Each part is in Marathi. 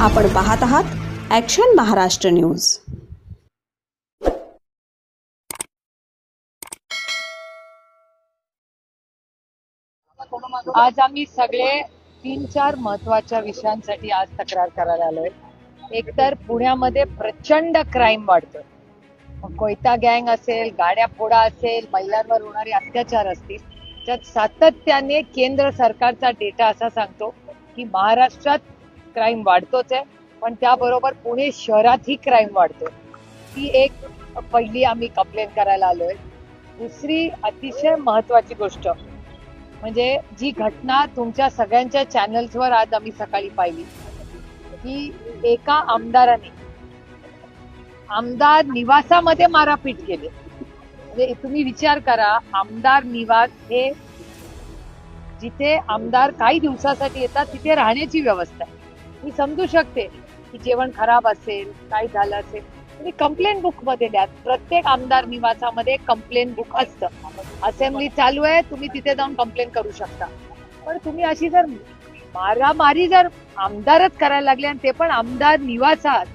आपण पाहत आहात ॲक्शन महाराष्ट्र न्यूज आज आम्ही सगळे तीन चार महत्त्वाच्या विषयांसाठी आज तक्रार करायला आलोय. एकतर पुण्यामध्ये प्रचंड क्राईम वाढतोय. कोयता गँग असेल गाड्या फोडा असेल महिलांवर होणारे अत्याचार असतील त्यात सातत्याने केंद्र सरकारचा डेटा असा सांगतो की महाराष्ट्रात क्राईम वाढतोच आहे. पण त्याबरोबर पुणे शहरातही क्राईम वाढतो ती एक पहिली आम्ही कंप्लेन करायला आलोय. दुसरी अतिशय महत्वाची गोष्ट म्हणजे जी घटना तुमच्या सगळ्यांच्या चॅनल्सवर आज आम्ही सकाळी पाहिली. की एका आमदाराने आमदार निवासामध्ये मारापीट केली. म्हणजे तुम्ही विचार करा आमदार निवास हे जिथे आमदार काही दिवसासाठी येतात तिथे राहण्याची व्यवस्था आहे. मी समजू शकते की जेवण खराब असेल काय झालं असेल. तुम्ही कंप्लेंट बुकमध्ये द्या प्रत्येक आमदार निवासामध्ये कंप्लेंट बुक असतं. असेंब्ली चालू आहे तुम्ही तिथे जाऊन कंप्लेन करू शकता. पण तुम्ही अशी जर मारामारी जर आमदारच करायला लागले आणि ते पण आमदार निवासात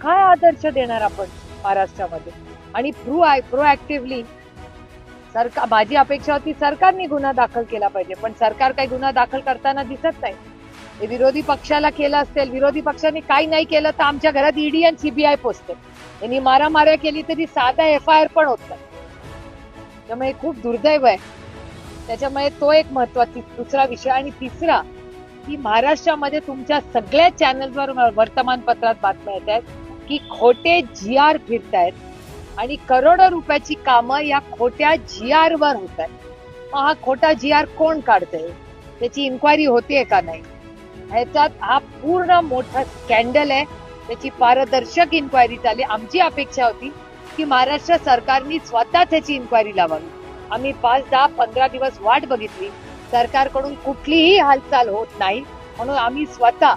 काय आदर्श देणार आपण महाराष्ट्रामध्ये? आणि प्रो प्रोऍक्टिव्हली सरकार माझी अपेक्षा होती सरकारने गुन्हा दाखल केला पाहिजे. पण सरकार काही गुन्हा दाखल करताना दिसत नाही. विरोधी पक्षाला केलं असेल विरोधी पक्षाने काही नाही केलं तर आमच्या घरात ईडी आणि सीबीआय पोचते यांनी मारामाऱ्या केली तरी साधा एफ आय आर पण होत नाही. त्यामुळे खूप दुर्दैव आहे. त्याच्यामुळे तो एक महत्त्वाचा दुसरा विषय आणि तिसरा की महाराष्ट्रामध्ये तुमच्या सगळ्या चॅनलवर वर्तमानपत्रात बातम्या येत आहेत की खोटे जी आर फिरतायत आणि करोडो रुपयाची कामं या खोट्या जी आर वर होत आहेत. मग हा खोटा जी आर कोण काढतंय? त्याची इन्क्वायरी होतीये का नाही? ह्याच्यात हा पूर्ण मोठा स्कॅन्डल आहे. त्याची पारदर्शक इन्क्वायरी झाली. आमची अपेक्षा होती की महाराष्ट्र सरकारने स्वतः त्याची इन्क्वायरी लावावी. आम्ही पाच दहा पंधरा दिवस वाट बघितली. सरकारकडून कुठलीही हालचाल होत नाही. म्हणून आम्ही स्वतः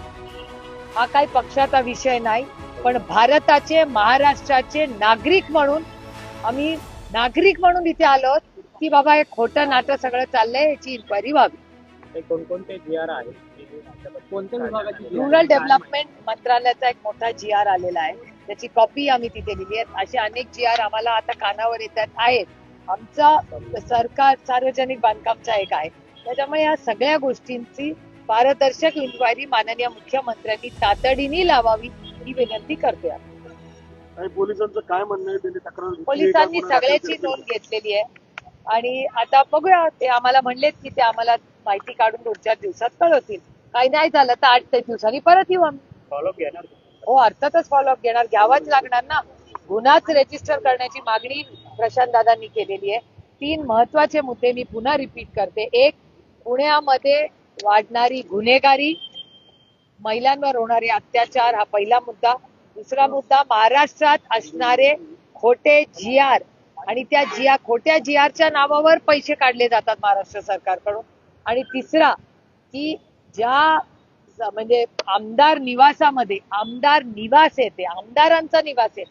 हा काही पक्षाचा विषय नाही पण भारताचे महाराष्ट्राचे नागरिक म्हणून आम्ही नागरिक म्हणून इथे आलो की बाबा हे खोटं नाटं सगळं चाललंय याची इन्क्वायरी व्हावी. ते कोणकोणते जी आर आहेत? कोणत्या विभागाची रुरल डेव्हलपमेंट मंत्रालयाचा एक मोठा जी आर आलेला आहे. त्याची कॉपी आम्ही तिथे लिहिली आहे. असे अनेक जी आर आम्हाला आता कानावर येतात आहेत. आमचा सरकार सार्वजनिक बांधकामचा एक आहे. त्याच्यामुळे या सगळ्या गोष्टींची पारदर्शक इन्क्वायरी माननीय मुख्यमंत्र्यांनी तातडीने लावावी ही विनंती करते पोलिसांचं काय म्हणणं? पोलिसांनी सगळ्याची? नोंद घेतलेली आहे. आणि आता बघूया ते आम्हाला म्हणलेत की ते आम्हाला माहिती काढून दोन चार दिवसात कळवतील. काही नाही झालं तर आठ ते दिवसांनी परत येऊ आम्ही. फॉलोअप घेणार हो अर्थातच फॉलोअप घेणार. घ्यावाच लागणार ना. गुन्हाच रेजिस्टर करण्याची मागणी प्रशांत दादांनी केलेली आहे. तीन महत्त्वाचे मुद्दे मी पुन्हा रिपीट करते. एक पुण्यामध्ये वाढणारी गुन्हेगारी महिलांवर होणारे अत्याचार हा पहिला मुद्दा. दुसरा मुद्दा महाराष्ट्रात असणारे खोटे जी आर आणि त्या जी आर खोट्या जी आरच्या नावावर पैसे काढले जातात महाराष्ट्र सरकारकडून. आणि तिसरा की ज्या म्हणजे आमदार निवासामध्ये आमदार निवास आहे ते आमदारांचा निवास आहे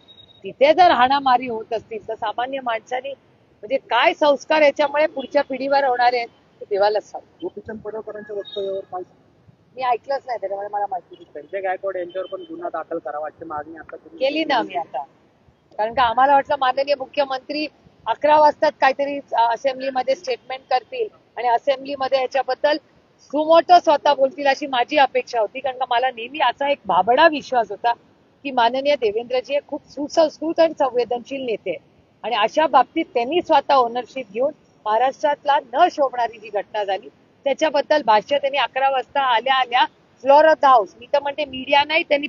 तिथे जर हाणामारी होत असतील तर सामान्य माणसाने म्हणजे काय संस्कार याच्यामुळे पुढच्या पिढीवर होणार आहेत ते देवालाच सांग गोपीचंद पडळकरांच्या वक्तव्यावर काय मी ऐकलंच नाही त्याच्यामुळे मला माहिती. संजय गायकवाड यांच्यावर पण गुन्हा दाखल करावा अशी मागणी आता केली ना आम्ही आता. कारण का आम्हाला वाटलं माननीय मुख्यमंत्री अकरा वाजताच काहीतरी असेंब्लीमध्ये स्टेटमेंट करतील आणि असेंब्लीमध्ये याच्याबद्दल सुमोटो स्वतः बोलतील अशी माझी अपेक्षा होती. कारण का मला नेहमी असा एक भाबडा विश्वास होता की माननीय देवेंद्रजी हे खूप सुसंस्कृत आणि संवेदनशील नेते आणि अशा बाबतीत त्यांनी स्वतः ओनरशिप घेऊन महाराष्ट्रातला न शोभणारी जी घटना झाली त्याच्याबद्दल भाष्य त्यांनी अकरा वाजता आल्या आल्या फ्लोर ऑफ द हाऊस मी तर म्हणते मीडिया नाही त्यांनी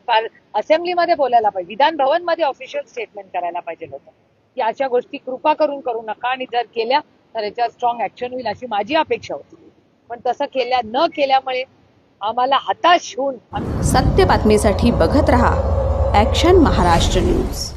असेंब्लीमध्ये बोलायला पाहिजे. विधान भवनमध्ये ऑफिशियल स्टेटमेंट करायला पाहिजे होतं. की अशा गोष्टी कृपा करून करू नका. आणि जर केल्या तर याच्यावर स्ट्रॉंग ऍक्शन होईल अशी माझी अपेक्षा होती. पण तसं केल्या न केल्यामुळे आम्हाला हताश होऊन सत्य बातमीसाठी बघत रहा ॲक्शन महाराष्ट्र न्यूज